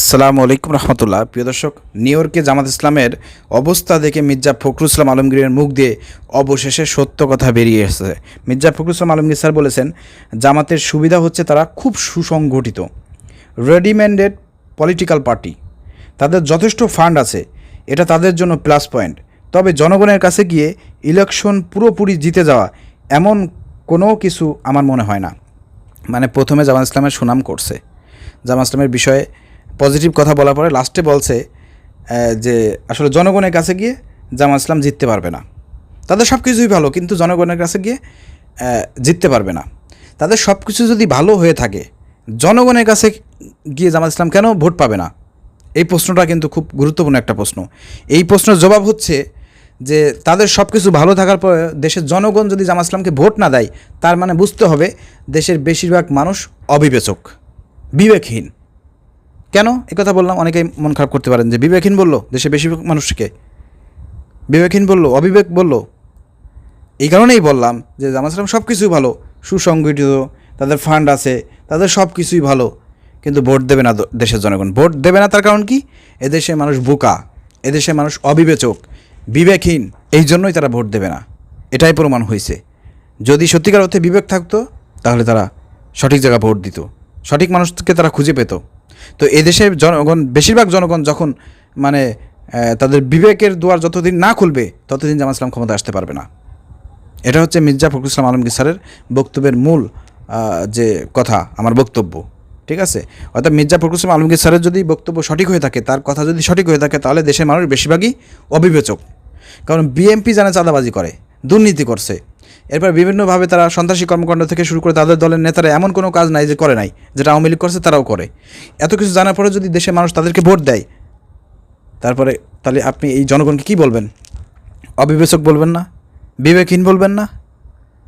আসসালামু আলাইকুম রহমতুল্লাহ। প্রিয় দর্শক, নিউ ইয়র্কে জামাত ইসলামের অবস্থা দেখে মির্জা ফখরুল ইসলাম আলমগীরের মুখ দিয়ে অবশেষে সত্য কথা বেরিয়ে এসেছে। মির্জা ফখরুল ইসলাম আলমগীর স্যার বলেছেন, জামাতের সুবিধা হচ্ছে তারা খুব সুসংগঠিত। Readymade political party. তাদের যথেষ্ট ফান্ড আছে। এটা তাদের জন্য প্লাস পয়েন্ট। তবে জনগণের কাছে গিয়ে ইলেকশন পুরোপুরি জিতে যাওয়া এমন কোনো কিছু আমার মনে হয় না। মানে প্রথমে জামাত ইসলামের সুনাম করছে। জামাত ইসলামের বিষয়ে পজিটিভ কথা বলার পরে লাস্টে বলছে যে আসলে জনগণের কাছে গিয়ে জামাত ইসলাম জিততে পারবে না। তাদের সব কিছুই ভালো, কিন্তু জনগণের কাছে গিয়ে জিততে পারবে না। তাদের সব কিছু যদি ভালো হয়ে থাকে, জনগণের কাছে গিয়ে জামাত ইসলাম কেন ভোট পাবে না? এই প্রশ্নটা কিন্তু খুব গুরুত্বপূর্ণ একটা প্রশ্ন। এই প্রশ্নের জবাব হচ্ছে যে, তাদের সব কিছু ভালো থাকার পরে দেশের জনগণ যদি জামাত ইসলামকে ভোট না দেয়, তার মানে বুঝতে হবে দেশের বেশিরভাগ মানুষ অবিবেচক, বিবেকহীন। কেন? কথা বললাম, অনেকেই মন খারাপ করতে পারেন যে বিবেকহীন বলল, দেশে বেশিরভাগ মানুষকে। বিবেকহীন বলল, অবিবেক বলল। এই কারণেই বললাম যে জামাত ইসলাম সব কিছুই ভালো, সুসংগঠিত, তাদের ফান্ড আছে, তাদের সব কিছুই ভালো, কিন্তু ভোট দেবে না দেশের জনগণ। ভোট দেবে না তার কারণ কি? এদেশে মানুষ বোকা, এদেশে মানুষ অবিবেচক, বিবেকহীন, এই জন্যই তারা ভোট দেবে না। এটাই প্রমাণ হয়েছে। যদি সত্যিকার অর্থে বিবেক থাকতো, তাহলে তারা সঠিক জায়গা ভোট দিত। সঠিক মানুষকে তারা খুঁজে পেত। তো এদেশের জনগণ, বেশিরভাগ জনগণ যখন মানে তাদের বিবেকের দুয়ার যতদিন না খুলবে, ততদিন জামাত ইসলাম ক্ষমতা আসতে পারবে না। এটা হচ্ছে মির্জা ফখরুল ইসলাম আলমগীর স্যারের বক্তব্যের মূল যে কথা, আমার বক্তব্য, ঠিক আছে? অর্থাৎ মির্জা ফখরুল ইসলাম আলমগীর স্যারের যদি বক্তব্য সঠিক হয়ে থাকে, তার কথা যদি সঠিক হয়ে থাকে, তাহলে দেশের মানুষ বেশিরভাগই অবিবেচক। কারণ বিএমপি জানে চাঁদাবাজি করে, দুর্নীতি করছে এরপর বিভিন্নভাবে তারা সন্ত্রাসী কর্মকাণ্ড থেকে শুরু করে তাদের দলের নেতারা এমন কোনো কাজ নাই যে করে নাই, যেটা আওয়ামী লীগ করছে তারাও করে। এত কিছু জানার পরে যদি দেশের মানুষ তাদেরকে ভোট দেয়, তারপরে তাহলে আপনি এই জনগণকে কী বলবেন? অবিবেচক বলবেন না? বিবেকহীন বলবেন না?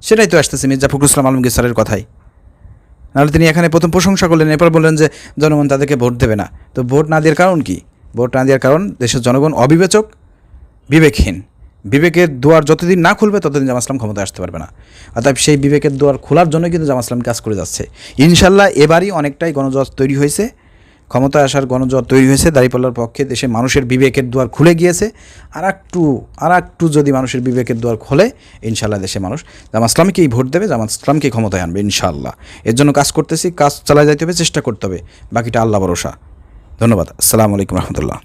সেটাই তো আসতেছে মির্জা ফখরুল ইসলাম আলমগীর স্যারের কথাই। নাহলে তিনি এখানে প্রথম প্রশংসা করলেন, এরপর বললেন যে জনগণ তাদেরকে ভোট দেবে না। তো ভোট না দেওয়ার কারণ কি? ভোট না দেওয়ার কারণ দেশের জনগণ অবিবেচক, বিবেকহীন। বিবেকের দুয়ার যতদিন না খুলবে, ততদিন জামা ইসলাম ক্ষমতায় আসতে পারবে না। অর্থাৎ সেই বিবেকের দুয়ার খোলার জন্য কিন্তু জামা ইসলাম কাজ করে যাচ্ছে। ইনশাল্লাহ এবারই অনেকটাই গণজোয়ার তৈরি হয়েছে। ক্ষমতায় আসার গণজোয়ার তৈরি হয়েছে। দাঁড়িপাল্লার পক্ষে দেশে মানুষের বিবেকের দুয়ার খুলে গিয়েছে। আর একটু আর একটু যদি মানুষের বিবেকের দুয়ার খোলে ইনশাল্লাহ দেশে মানুষ জামা ইসলামকেই ভোট দেবে জামা ইসলামকে ক্ষমতায় আনবে ইনশাল্লাহ এর জন্য কাজ করতেছি, কাজ চালায় যাইতে হবে, চেষ্টা করতে হবে। বাকিটা আল্লাহ ভরসা। ধন্যবাদ। আসসালামু আলাইকুম রহমতুল্লাহ।